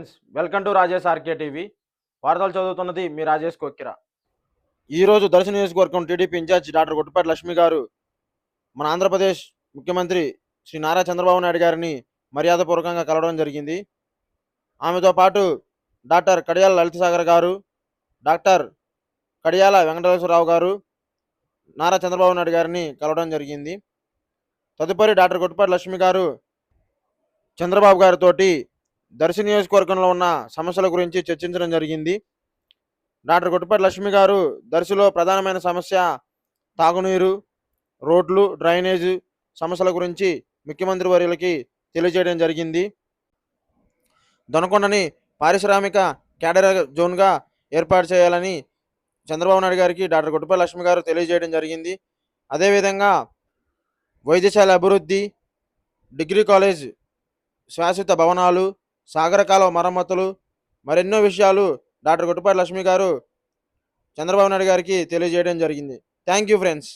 Friends welcome to Rajesh RK TV. వార్తలు చదువుతున్నది మీ రాజేష్ కొక్కిరా. ఈరోజు దర్శన నియోజకవర్గం TDP incharge doctor Guttupeta Lakshmi గారు మన ఆంధ్రప్రదేశ్ ముఖ్యమంత్రి శ్రీ నారా చంద్రబాబు నాయుడు గారిని మర్యాదపూర్వకంగా కలవడం జరిగింది. ఆమెతో పాటు డాక్టర్ కడియాల లలిత సాగర్ గారు డాక్టర్ కడియాల వెంకటేశ్వరరావు గారు నారా చంద్రబాబు నాయుడు గారిని కలవడం జరిగింది. తదుపరి డాక్టర్ గుట్టుపేట లక్ష్మి గారు చంద్రబాబు గారితోటి దర్శి నియోజకవర్గంలో ఉన్న సమస్యల గురించి చర్చించడం జరిగింది. డాక్టర్ గుట్టపల్లి లక్ష్మి గారు దర్శిలో ప్రధానమైన సమస్య తాగునీరు రోడ్లు డ్రైనేజ్ సమస్యల గురించి ముఖ్యమంత్రి వర్యులకి తెలియజేయడం జరిగింది. దొనకొండని పారిశ్రామిక క్యాడర్ జోన్గా ఏర్పాటు చేయాలని చంద్రబాబు నాయుడు గారికి డాక్టర్ గుట్టపల్లి లక్ష్మి గారు తెలియజేయడం జరిగింది. అదేవిధంగా వైద్యశాల అభివృద్ధి డిగ్రీ కాలేజ్ శాశ్వత భవనాలు సాగర కాలువ మరమ్మతులు మరెన్నో విషయాలు డాక్టర్ గుట్టుపాటి లక్ష్మి గారు చంద్రబాబు నాయుడు గారికి తెలియజేయడం జరిగింది. Thank you friends